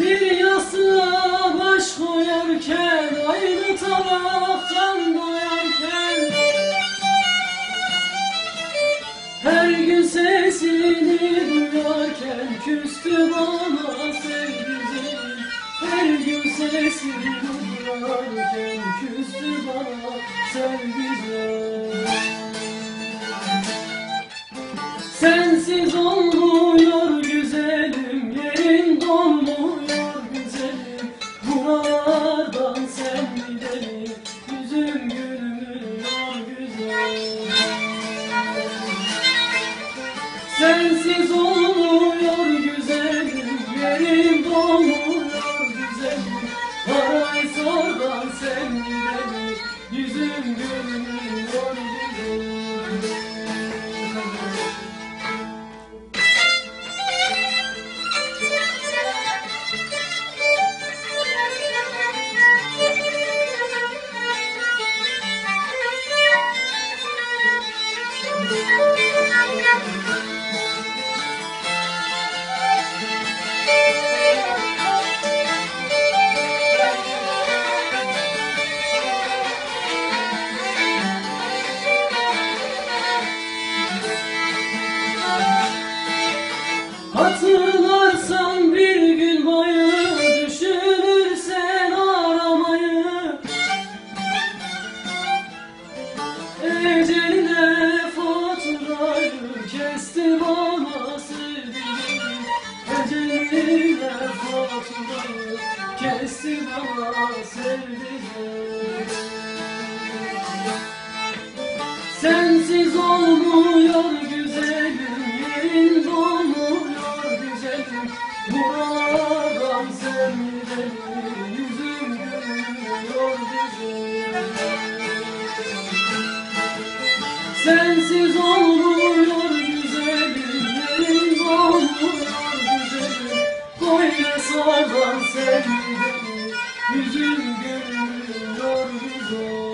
Bir yastığa baş koyarken Aynı taraftan doyarken. Her gün sesini duyarken Küstü bana sevgilim. Her gün sesini duyarken Küstü bana sevgilim Sensiz olmuyor güzelim, yerin Hatırlarsan bir gün boyu Düşünürsen aramayı. Eceline faturayı Kesti bana sevdiğim. Eceline faturayı Kesti bana sevdiğim. Sensiz olmuyor Buralardan sevgilerim yüzüm gülüyor güzel Sensiz olmuyor güzelim, yerin dolmuyor güzelim Koyla sardan sevgilerim yüzüm gülüyor güzel